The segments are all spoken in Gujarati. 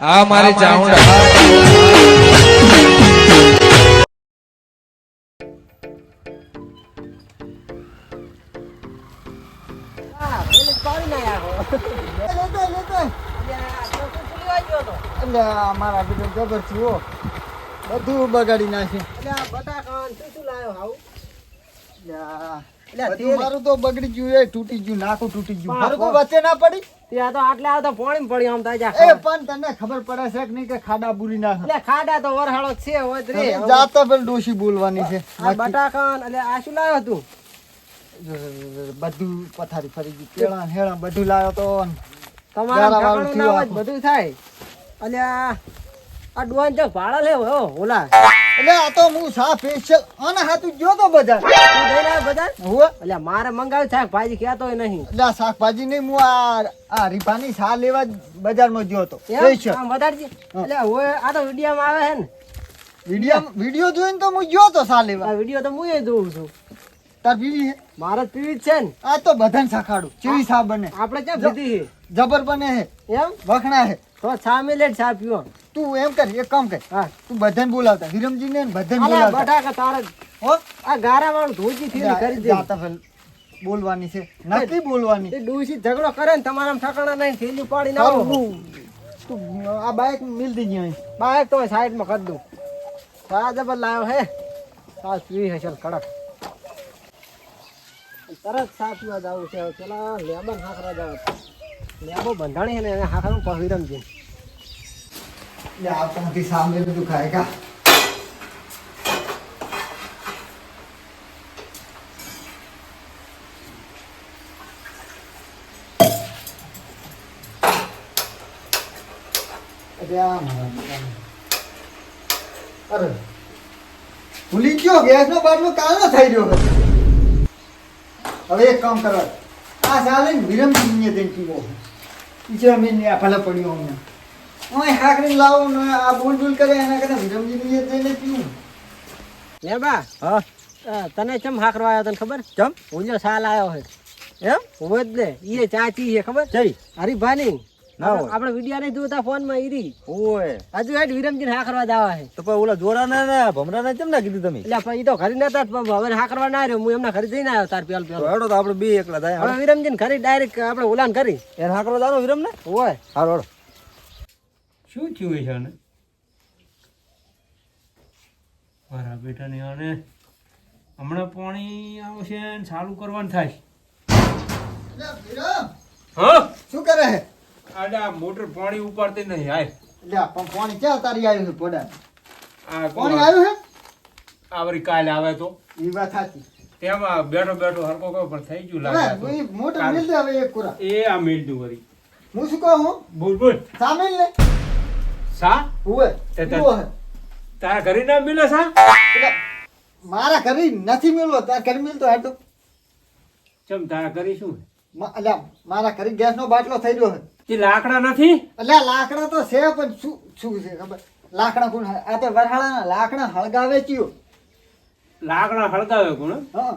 આ મારી ચાઉંડા મારા બીજો જબર થયો. બધું બગાડી નાખ્યું અલ્યા, બટાકા શું શું લાવ્યો હાવ? મારું તો બગડી ગયું એ તૂટી ગયું નાખું તૂટી ગયું. મારું કોઈ વચ્ચે ના પડી? ત્યાં તો આટલે આવતા પોણી પડી આમ તાજા એ પણ તને ખબર પડે છે કે નહીં કે ખાડા બુરી નાખે? એટલે ખાડા તો વરહાળો છે હોય રે. જાતા પેલ ડોશી બોલવાની છે. આ બટાકા ને એટલે આ શું લાવ્યો તું? બધું પથારી ફરી ગયું. કેળા ને હેળા બધું લાવ્યો તો. તમારા થયું બધું થાય. અલ્યા આ ડોન જો ભાડા લેવો હો ઓલા. એટલે આ તો હું સા સ્પેશિયલ અને હાથું ગયો તો બજાર. તું જઈને ના બજાર? હો એટલે મારે મંગાવ્યું શાક ભાજી કહેતો નહીં. એટલે શાકભાજી નહીં હું આ આ રીફાની સા લેવા બજારમાં ગયો હતો. વધારજે. એટલે હવે આ તો વિડીયોમાં આવે છે ને. વીડિયો વીડિયો જોઈને તો હું ગયો તો સા લેવા. આ વીડિયો તો હું એ જોઉં છું. તાર પીવી હે? મારે પીવી છે ને. આ તો બધાને સખાડું ચીવી સા બને. આપણે ક્યાં પીધી પીધી જબર બને હે. છે એમ? વખણા હે. તો છા મિલેટ છા પીવો. તું એમ કર એક કામ કર. હા તું બધાને બોલાવતા વિરમજી ને બધાને બોલાવતા. બટાકા તારે હો? આ ગારા વાળું ધોજી થી કરી દે. જાતા ફેલ બોલવાની છે. નથી બોલવાની. એ ડૂસી ઝઘડો કરે ને તમારા ઠકાણા નહીં થેલી પાડી ના તું આ બાઈક મિલ દીજી અહીં બાઇક તો સાઈડમાં કરી દઉં. સા જબર લાવ્યો હે? સાસ પીવી હશે કડક. તરત સા પીવા જવું છે. પેલા લેબન હાકરા જાવ લેબો બંધાણી છે ને એને હાકરું પહિરમ છે લે આવતા सामने ખાય, કા? અરે ભૂલી ગયો, ગેસનો બાટલો કાલનો થઈ રહ્યો હવે એક કામ કરો આ ચાલે ને વિરમજી ને જઈને પીવો ઈચ્છા મેં આ ભલે પડ્યો અમને ઓય હાકરી લાવો ને આ બોલ બોલ કરે એના કરતા વિરમજી ની જઈને પીવું. લેબા હા. તને ચમ હાકરો આવ્યો તને ખબર? ચમ હું સાલ આવ્યો હે. એમ? હોય જ ને એ ચાચી છે ખબર? જઈ હરીભાની ના હોય. આપણે વિડિયા નહીં જોતા ફોનમાં ઈરી ઓય હજુ હેડ વિરમજી ને હાકરવા દાવા હે. તો પછી ઓલા જોરાના ને ભમરાના કેમ ના કીધું તમે? એટલે પણ ઈ તો ઘરે નતા પણ હવે હાકરવા ના રહ્યો હું એમના ઘરે જઈને આવ્યો તાર પેલ પેલ. હેડો તો આપણે બે એકલા થાય હવે વિરમજી ઘરે ડાયરેક્ટ આપણે ને કરી એને હાકરો દાનો વિરમ ને ઓય હારો. શું થયું છે આને મારા બેટાને આને હમણાં પાણી આવશે ને ચાલુ કરવાનું થાય. હા? શું કરે છે? આડા મોટર પાણી ઉપાડતી નહીં હાય. લે પણ પાણી ક્યાં તારી આવ્યું છે પોડા? આ પાણી આવ્યું હે આવરી કાલે આવે તો. એ વાત સાચી. તેમાં બેઠો બેઠો હરકો કહો પણ થઈ ગયું લાગે એ મોટર મિલ દે હવે એક કુરા એ આ મેળ્યું વળી હું શું કહું? બોલ બોલ. સામેલ ને. સા? તે તાર- ઘરે ના મિલે સા? મારા ઘરે નથી મિલો તારા ઘરે મિલતો હેડો ચમ તારા ઘરે શું અલ્યા મારા ઘરે ગેસનો બાટલો થઈ ગયો તે લાકડા નથી? અલ્યા લાકડા તો છે પણ શું શું છે ખબર? લાકડા કોણ આ તો વરહાળાના લાકડા હળગાવે ચિયો લાકડા હળગાવે કોણ? હા.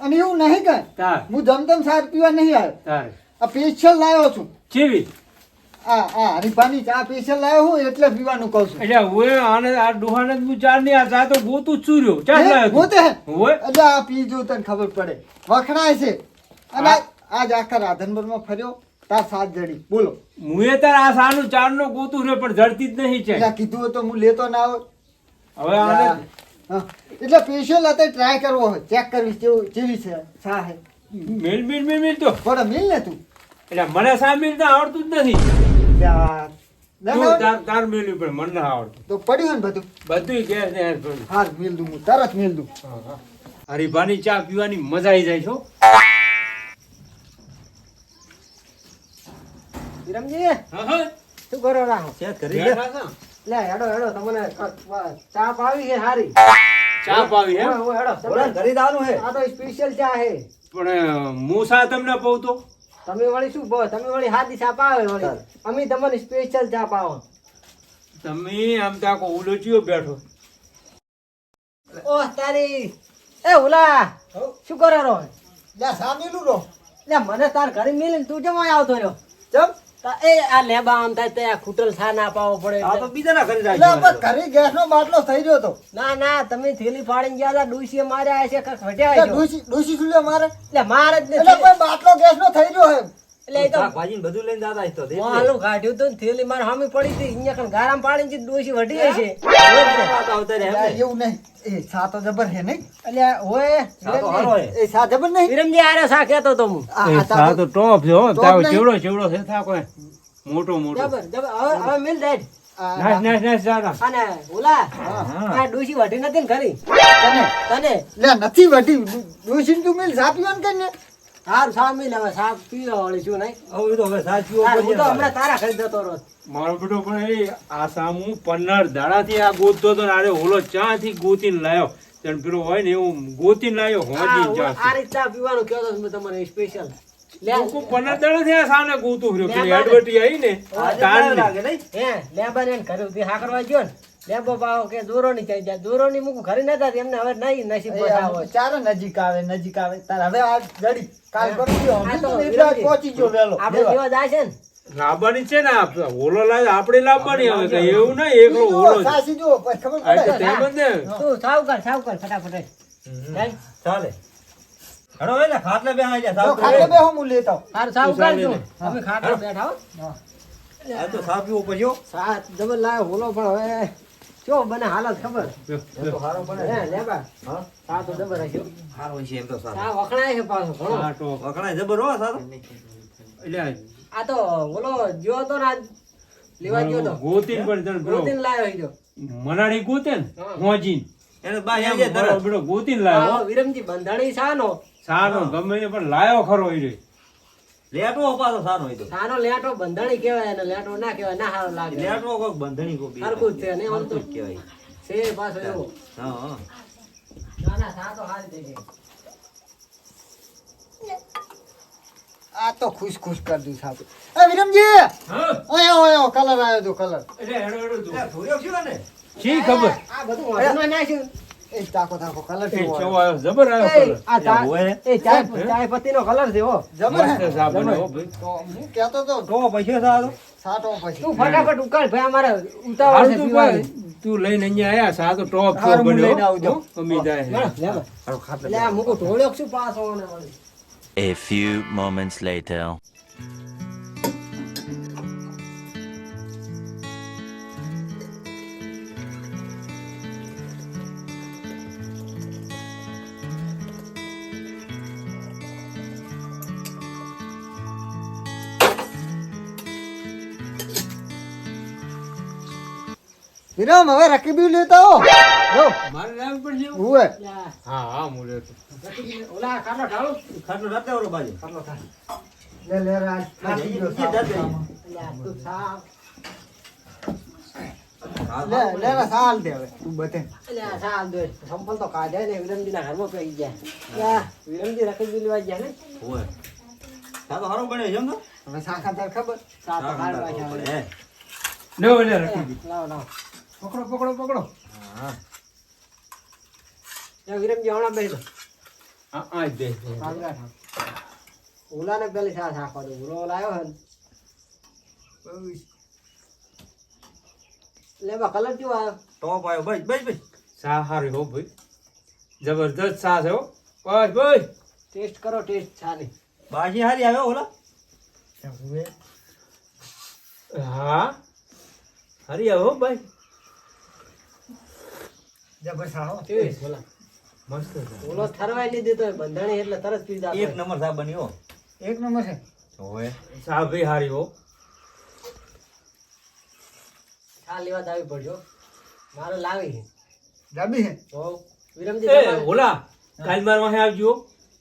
અને એવું નહીં કઈ હું જમતમ સાહેબ પીવા નહીં આવ્યો. આ સ્પેશિયલ લાવ્યો છું. ચેવી હરીફાની ચા સ્પેશિયલ લાવ્યો હું એટલે પીવાનું કહું છું. એટલે હું આને આ ડોહાને હું ચારની આ ચા તો ગોતું છું રહ્યો. ચા પોતે હોય એટલે આ પીજો તને ખબર પડે. વખણાય છે. અને આજ આખા રાધનપુરમાં ફર્યો તાર સાત જડી બોલો. હું એ તાર આ સાનું ચાર નો ગોતું રહ્યો પણ જડતી જ નહીં છે. કીધું તો હું લેતો ના આવો હવે આને. એટલે સ્પેશિયલ અત્યારે ટ્રાય કરવો હોય. ચેક કરવી કેવું જેવી છે સાહેબ હે. મિલ મિલ મિલ મિલ તો. થોડા મિલ ને તું. એટલે મને સા મિલતા આવડતું જ નથી. તાર તાર પણ મને ના આવડતું. તો પડ્યું ને બધું? બધું ગેસ ને ગેસ પડ્યું. દઉં હું તરત મિલ દઉં. હા, હા. હરીભાની ચા પીવાની મજા આવી જાય છો વિરમજી હા, હા. શું કરો રાહો બેઠા લે હેડો હેડો તમને ચા પાવી છે હારી. ચા પાવી હે હેડો ઘરે દાવાનું હે આ તો સ્પેશિયલ ચા હે પણ મૂસા તમને કહું તો તમે વળી શું બોલ? તમે વળી હાથી ચા પાવે વળી. અમે તમને સ્પેશિયલ ચા પાવો. તમે આમ તાકો ઉલોચીઓ બેઠો. ઓહ તારી. એ ઉલા શું કરે રો લે સામેલું રો લે મને તાર ઘરે મિલીને તું જમાય આવતો રહ્યો? ચમ. એ આ લેબા આમ થાય તે આ ખૂટલ સા ના પાવો પડે આ. તો ઘરે જાય એટલે આપણે ઘરે ગેસનો બાટલો થઈ રહ્યો હતો. ના ના તમે થેલી ફાડીને ગયા હતા ડોશીએ માર્યા ડોશી શું લે મારે? એટલે મારે જ એટલે કોઈ બાટલો ગેસનો થઈ રહ્યો હે એટલે એ તો શાકભાજી ને બધું લઈને જતા તો તે કાઢ્યું તું થેલી મારે સામે પડી હતી. અહીંયા કણ ગારામાં પાડીને જે ડોશી હશે. વાત આવતા રહે એમ એટલે ને. એવું નહીં. એ સા તો જબર હે નહીં. એટલે હોય આ તો હારો હે. એ સા જબર નહીં? વિરમજી આરે સા કહેતો તો હું. આ- સા તો ટોપ છે તાવ ચેવડો ચેવડો છે થા કોઈ. મોટો મોટો. જબર જબર. હવે હવે મિલ અને ઓલા હા. આ ડોશી વઢી નથી ને ખરી? તને? તને? લે નથી વધી ડોશી તું મિલ સાપ્યો કે ને. સારું સા મિલ હવે સા વાળી શું નહીં. હવે તો હવે સાચવીઓ સારું, હું તો ને. હમણાં તારા ઘરે જતો રહો મારો બેટો પણ એ આ સામું દાડાથી આ ગોતતો તો આરે ઓલો ચાથી ગોતીને લાયો. તેને પેલો હોય ને એવું ગોતીને લાયો આ હોજી આ ચા ચા પીવાનું તો મેં તમને સ્પેશિયલ લે. લોકો દાડાથી આ સામે ગોતું ફર્યો એડવર્ટી આવી ને. તારની. લાગે નહીં? હે લેબા ઘરે ઊભી હાકરવા ગયો ને. લેબો પાવો કે દૂરો ની થઈ જાય દૂરો ની મૂકું ઘરે નતા એમને હવે નહીં નસીબ બતાવો આ નજીક આવે નજીક આવે તાર હવે આ જડી કાલ કરજો દ્યો. તો હમણાં પહોંચી ગયો વેલો આપણે જેવો જાય છે ને લાવવાની છે ને ઓલો લાવે આપણે લાવવાની હવે એવું ના એકલો ઓલો સાસી જો ખબર પડે તે જ ને તું સાવ કર સાવ કર ફટાફટ ચાલ. ચાલે હડો હવે ખાટલે બેહાઈ જા, સાવ ખાટલે. બેહો હું લેતા હાર સાવ કર જો. અમે ખાટલો બેઠા હો આ તો સાવ પીવો પછી સાત ડબલ લાય હોલો પણ હવે ચો બને હાલત ખબર. તો હારો બને. હે લેબા હા? સા તો જબર હારો છે એમ તો સારો. સા વખણાય છે પાછો ઘણો આ તો વખણાય. જબર હો સારો. એટલે આ તો ઓલો જો તો ને લેવા ગયો તો. ગોતીન પણ જણ ગોતીન લાયો ઈ જો. મનાડી ગોતેન મોજીન. એને બા એમ જે તરફ. બેટો લાયો વિરમજી બંધાણી સાનો સાનો ગમે પણ લાયો ખરો ઈ રે. લેટવો પાછો સારો હોય તો. સાનો લેટો બંધણી કહેવાય અને લેટો ના કહેવાય ના સારો લાગે લેટો કોક બંધણી કોક. જ છે ને આમ તો. કહેવાય. છે પાછો એવો હા, હા. ના ના સાતો હારી થઈ ગઈ. આ તો ખુશ ખુશ કર દીધું સાહેબ એ વિરમજી હા? ઓય ઓય કલર આવ્યો તો કલર એટલે હેડો હેડો તું. લે, છે ને? શી ખબર આ બધું વાસણમાં નાખ્યું. એ તાકો તાકો કલર એ કેવો ચેવો આવ્યો. આવ્યો જબર આવ્યો કલર. આ ચા- હોય. એ ચાય ચાય પત્તીનો કલર છે હો જબર હે મસ્ત સાબુ ને હો ભાઈ. તો હું કહેતો તો તો પૈસો સારો. સાટો પછી તું ફટાફટ ઉકાળ ભાઈ અમારે ઉતાવળ છે પીવાની. તું લઈને અહીંયા આયા સા તો ટોપ છો બન્યો, લઈને આવજો. અમી જાય. લે, લે મૂકું ઢોળ્યો A few moments later. વિરમ હવે રકીબી લેતો આવો જો મારે લાવવી પડશે એવું? હુએ હા હા હું લેતો. ઓલા ખાટલો ઢાળો. ખાટલો રાતે વાળો બાજુ. લે લે રાજ. લે, આ તું સા- લે લે સાલ દે હવે તું બતે લે, સંપલ તો કાઢ્યા ને વિરમજીના ઘરમાં પડી ગયા. લે, વિરમજી રખડી લેવા ગયા ને હોય. સા તો હારો બન્યો તો? હવે સાખા તાર ખબર સા તો સા કાઢવા ખાતા ગયા. પડે, હે. લ્યો, લે. લાવો લાવો પકડો પકડો પકડો. હા. લે, વિરમ જવાના બેસો હા આ જ દે કાંગરા ઠાક. ઓલાને પેલી સાથ આખો દો. ઓલો લાવ્યો હે લેવા લે, બા કલર કેવો આવ્યો? ટોપ આવ્યો. બસ, બસ, બસ. સા હારી હો ભાઈ. જબરદસ્ત સા છે હો. બસ બસ. ટેસ્ટ કરો ટેસ્ટ છાની બાજી હારી આવ્યો ઓલા? હા. હારી આવો ભાઈ. બોલા. મસ્ત ઓલો નહીં દેતો બંધાણી એટલે તરત પી એક નંબર સા બન્યો. એક નંબર છે? હોય સા ભાઈ હારી હો. છા લેવા પડજો મારે લાવી. છે. જાબી હે તો વિરમજી ઓલા કાલ મારવા આવજો.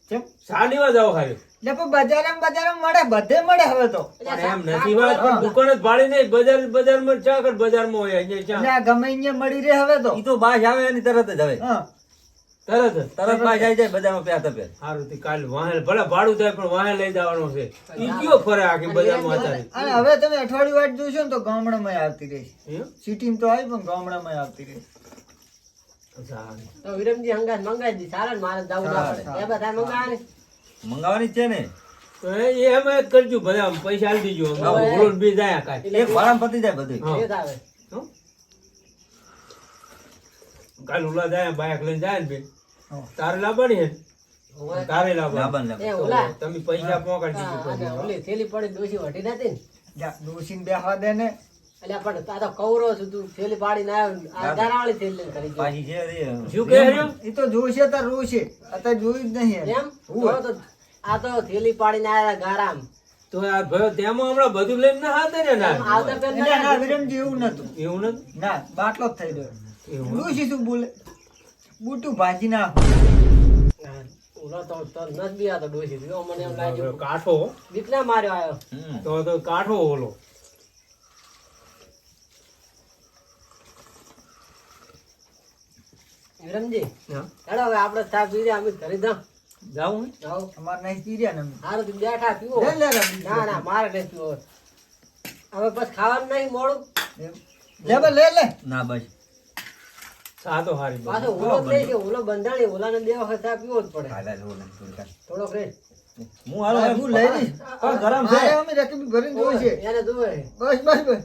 કેમ? સા લેવા જાવ હારે. લે પણ બજારમાં બજારમાં મળે બધે મળે હવે તો. એમ નથી વાત. દુકાન જ ભાડે નહીં બજાર બજારમાં ચા કર બજારમાં હોય અહીંયા ચા. એટલે ગમે અહીંયા મળી રહે હવે તો. ઈ તો બાજ આવે એની તરત જ આવે તરત તરત બાજ આવી જાય બજારમાં પ્યાતા પ્યાત સારું તે કાલ વાહે ભલે ભાડું થાય પણ વાહે લઈ જવાનો છે. ઈ કયો ફરે આખી બજારમાં અત્યારે હવે તમે અઠવાડિયું વાટ જોશો ને તો ગામડામાં આવતી રહી. સિટી સિટીમાં તો આવી પણ ગામડામાં આવતી રહી. સારું. તો વિરમજી હંગાત મંગાવી દી સારા મારે જવું ના પડે. એ બધા મંગાવે મંગાવવાની છે ને? તો એ અમે કરજો ભલે આમ પૈસા આપી દીજો. હવે. બી જાય કાંઈ. એક ભાડામાં પતી જાય બધું હા. એ થાવે. કાલ ઉલા જાય બાઇક લઈને જાય ને બે. તારે લાવવાની હે તારે લાવવાની. તમે પૈસા પહોંચાડી દીજો ઓલી થેલી પડી દોશી વટી નથી ને. જા ડોસીને બેહવા દે ને. એટલે પણ આ તો કવરો છું થેલી પાડીને આવ્યો આ ગારાવાળી થેલી કરી પાછી છે રે. શું કહે એ તો જોશે તાર રોશે અત્યારે જોયું જ નહીં એમ. હોય. તો આ તો થેલી પાડીને આવ્યા ગારામ. તો આ ભાઈ તેમાં હમણાં બધું લઈને ના હાથે ને ના? આવતા પહેલા ના વિરમજી એવું નતું. એવું નથી ના બાટલો જ થઈ ગયો. શું બોલે? બુટું ભાજી ના તો તો નસ બી આ તો ડોશી. જો મને એમ લાગ્યું. કાઠો. દીકરા માર્યો આવ્યો. તો તો કાઠો ઓલો. વિરમજી હા. હવે આપણે ચા પી રહ્યા અમે ઘરે જાઉં જાવું જાઉં અમારે નહીં પીર્યા ને અમે. હારું તું બેઠા પીવો. લે લે ના ના મારે નહીં પીવો. હવે બસ ખાવાનું નહીં મોડું. લે બા, લે લે. ના બસ. સાદો હારી. પાછો ઓલો લે કે ઓલો બંધાણી ઓલાને બે વખત ચા પીવો જ પડે. ને, થોડી રે હું હાલો હું લઈ લઈશ. પણ ગરમ છે. અમે રેકી ભરીને જોઈશે એને જોવે. બસ બસ બસ.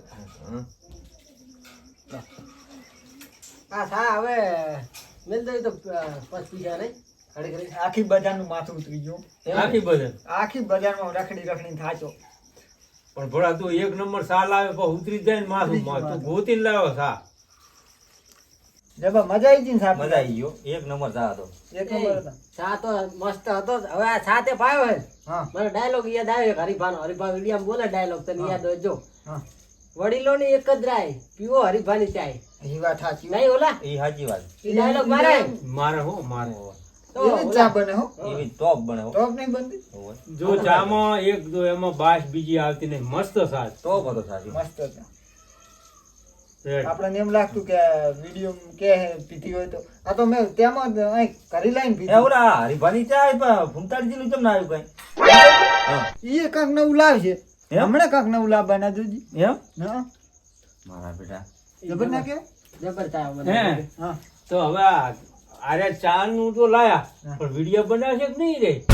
આ થા હવે મિલ દઈ તો અ, પાંચ પૈસા નહીં. ઘડી ઘડી આખી બજારનું માથું ઉતરી ગયું. આખી બજાર? આખી બજારમાં રખડી રખડી થાચો. પણ ભોળા તું એક નંબર સા લાવે પણ ઉતરી જાય ને માથું તું માથું. ગોતીને લાવ્યો સા જબા મજા આવી ગઈ સાહેબ મજા આવી ગયો. એક નંબર સા હતો. એક નંબર હતા. ચા તો મસ્ત હતો. હવે આ સાતે તે પાયો હે. હા. મને ડાયલોગ યાદ આવ્યો હરિભાનો હરિભા વીડિયો બોલે ડાયલોગ તને યાદ હોય જો. હા. વડીલો ની એક જ રાય પીવો હરિભાની ચાય. એ વાત સાચી નહીં ઓલા? એ સાચી વાત. એ ડાયલોગ મારે? મારે હો મારે. તો ચા બને હો. એવી ટોપ બને હો. ટોપ નહીં બનતી? જો ચામાં એક જો એમાં બાશ બીજી આવતી નહીં. મસ્ત સાજ ટોપ હતો સાચી મસ્ત આપણને એમ લાગતું કે વીડિયો કે પીતી હોય તો. આ તો મેં તેમાં કરી લાઈન એ પીધી ઓલા હરીફાની ચા એ પણ કેમ ના આવ્યું કાંઈ? એ કાંક નવું લાવશે? હમણાં કાંક નવું લાવવાના જોજી. એમ? મારા બેટા. જબર ના કે જબર હા. તો હવે આ આરે ચા નું તો લાયા. પણ વીડિયો બનાવશે કે નહીં રે?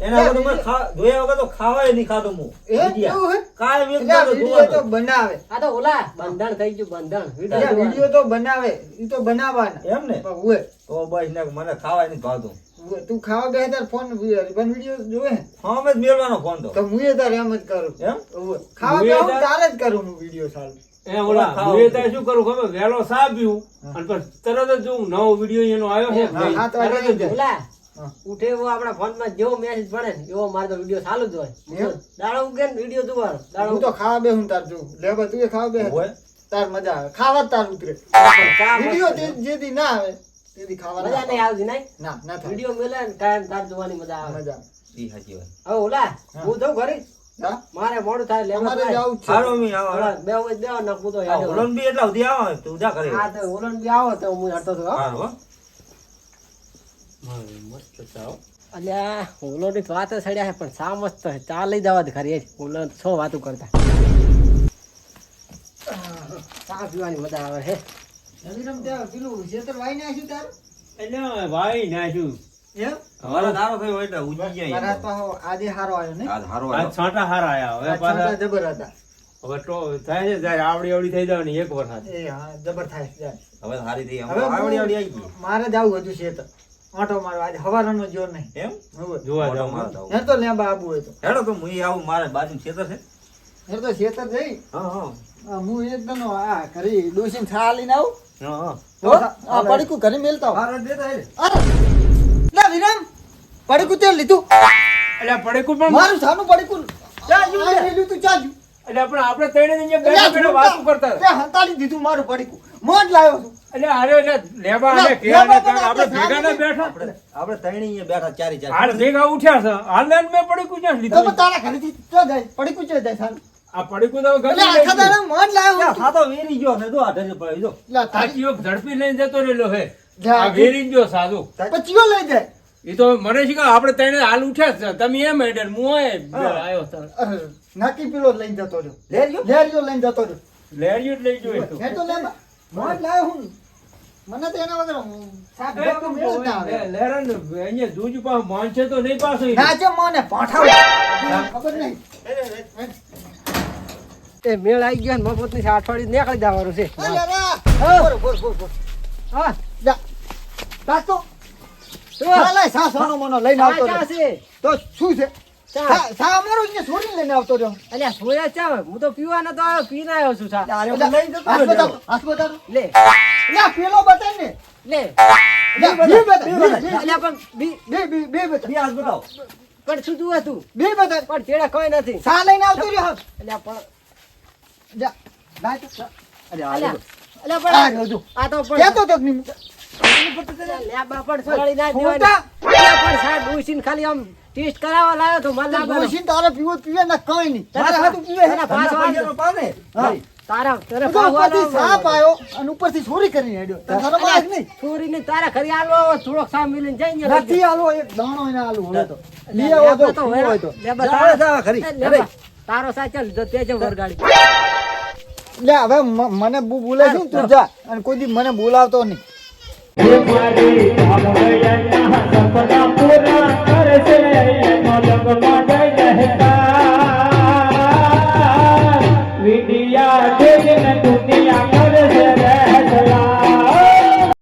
એના વગર મને ખા- જોયા વગર તો ખાવાય નહીં ખાધો હું. એ ભજીયા. કેવું હે? કાંઈ એક એટલે આ દાડો વીડિયો તો બનાવે. આ તો ઓલા બંધણ થઈ ગયું બંધણ વીડિયો તો બનાવે. એ તો બનાવવાના. એમ ને? તો બસ મને ખાવાય નહીં ભાવતું. તું ખાવા બે તાર ફોન પણ વીડિયો જોવે? ને જ મેળવાનો ફોન તો. તો હું એ તાર એમ જ કરું. એમ? ખાવા બે હું તાર- જ કરું હું વીડિયો સારું એ ઓલા ખાવા હું એ શું કરું ખબર? વહેલો સા અને પછી તરત જ જોઉં નવો વીડિયો એનો આવ્યો છે. હા, નહીં. હા, તો તરત જ ઓલા ઉઠે એવો આપણા ફોનમાં જેવો મેસેજ પડે ને એવો મારો તો વીડિયો ચાલુ જ હોય? દાડો ઉગે ને વીડિયો જોવાનો દાડો હું તો ખાવા બે હું તાર જોઉં લે તું એ ખાવા બે હોય? તાર મજા આવે. ખાવા જ તાર ઉતરે. વીડિયો મસ્ત. ના આવે. તેથી ખાવા મજા નહીં આવતી નહીં? ના ના થાય. વીડિયો મેલે ને કાયમ તાર જોવાની મજા આવે. મજા ઈ સાચી વાત. હવે ઓલા હું. જઉં ઘરે? મારે મોડું થાય લેવા અમારે જાવું છે. સારું મી આવો. બે હોય બે ને હું તો આ બી એટલા સુધી આવો તું જા કરે હા તો ઓલો બી આવો તો હું હટતો હતો હો. હો. હા, મસ્ત ચા અલ્યા ઓલો ની સડ્યા છે પણ સા મસ્ત છે? લઈ જવા ખરી ઓલો છો વાતો કરતા. ચા પીવાની મજા આવે હે રવિરામ ત્યાં પેલું ખેતર વાઈ નાખ્યું તારું? એટલે નાખ્યું. મારા પાહો આજે હારો આવ્યો ને? આજ હારો આ આવ્યો. છાંટા હારા આયા હવે આ છોટા પાછા જબર હતા. હવે તો થાય છે આવડી આવડી થઈ જવાની એક વરસાદ. જબર થાય હવે હારી થઈ હવે આવડી આવડી આવી ગઈ. મારે જવું હતું શેતર આંટો મારો આજે હવારનો જોર નહીં. એમ? જોવા જાવ મારો. હે તો લેબા આબુ હોય તો. હેડો તો હું આવું મારે બાજુ શેતર છે. હેડો તો ખેતર જઈ. હા હા. હું એકદમ આ કરી ડોસીને છા લઈને આવું? આ પડીકું ઘરે મેલતા લે વિરામ. પડીકું તે લીધું. એટલે પડેકું પણ મારું સાનું પડીકું ચાજુ લીધું તું ચાજુ એટલે આપણે આપણે ત્રણે જણ બેઠા બેઠા વાતો કરતા હતા. તે હંતાડી દીધું મારું પડીકું. મોજ લાવ્યો છું. એટલે અરે એટલે લેવા અને આપણે ભેગા ના બેઠા. આપણે અહીંયા બેઠા ચારી ચાર. હાલ ભેગા ઉઠ્યા છે. હાલ ને મેં પડેકું ક્યાં લીધું? તારા ઘરેથી ચો જાય? પડીકું જાય સાનું આ પડેકું તો ગમે આખા લઈ દાડા મોજ લાવ્યો છું. સાતો વેરી ગયો ને તો આઢે પડી જો. લે, આ ઝડપી લઈને જતો રહેલો હે. આ વેરી ગયો સાધુ. પચીઓ લઈ જાય. એ તો મને શી આપણે હાલ ઉઠ્યા છે. તમે એમ હેડે હું આવ્યો નાકી પીલો લઈને જતો રહ્યો. લેજો લેરિયો લઈને જતો રહ્યો. લેરિયું લઈ ગયો તો. તો લેબા મોજ લાવ્યો હું. મને તો એના વગર શાક એ મેળ જ ના આવે. લેરન, અહીંયા દૂધ પાસે માનશે તો નહીં પાછો ના છે મને પાઠાવ ખબર નહીં. એ મેળ આવી ગયો ને મફતની અઠવાડિયું નીકળી જવાનું છે. હા. તો. શું? મોનો લઈને આવતો છે. તો શું ને છોડીને લઈને આવતો રહ્યો. અલ્યા સોયા ચા હું તો પીવા નતો આવ્યો પીને આવ્યો છું ચા અરે લઈ જતો હાથ બતાવો, લે. લે, પેલો બતાય ને. લે. બે બતાય, બે અલ્યા પણ બી બે બે હાથ બતાવો. પણ શું તું હતું? બે બતાય. પણ તેડા કોઈ નથી. સા લઈને આવતો રહ્યો. અલ્યા પણ જા. જા તો, જા. અરે, આ. અલ્યા આ પણ રહ્યો, જો. આ તો પણ કહેતો તો કે નહીં. લેબા પણ સગાડી ના. અલ્યા પણ સાહેબ ડોસીને ખાલી આમ ટેસ્ટ કરાવવા લાવ્યો તો મને લાગે ડોશીને તારે પીવો પીવે ને કઈ નહીં તને હાથું પીવે તને પાછો તમને પૈસાનો હા. તારા તારે ઉપરથી સાપ આવ્યો અને ઉપરથી ચોરી કરીને હેડ્યો તને શરમ આવે કે નહીં તારા ઘરે આલો થોડોક સામ મિલીને જઈને નથી આલો એક દાણો એને આલુ હવે તો જા. લઈ તો લેબા તો પીવો હોય તો લેબા જાવે તારા- જાવે ખરી. એ લેબા. જા હવે મને બુ બોલે છે તું જા. અને કોઈ દી મને બોલાવતો નહીં. મારી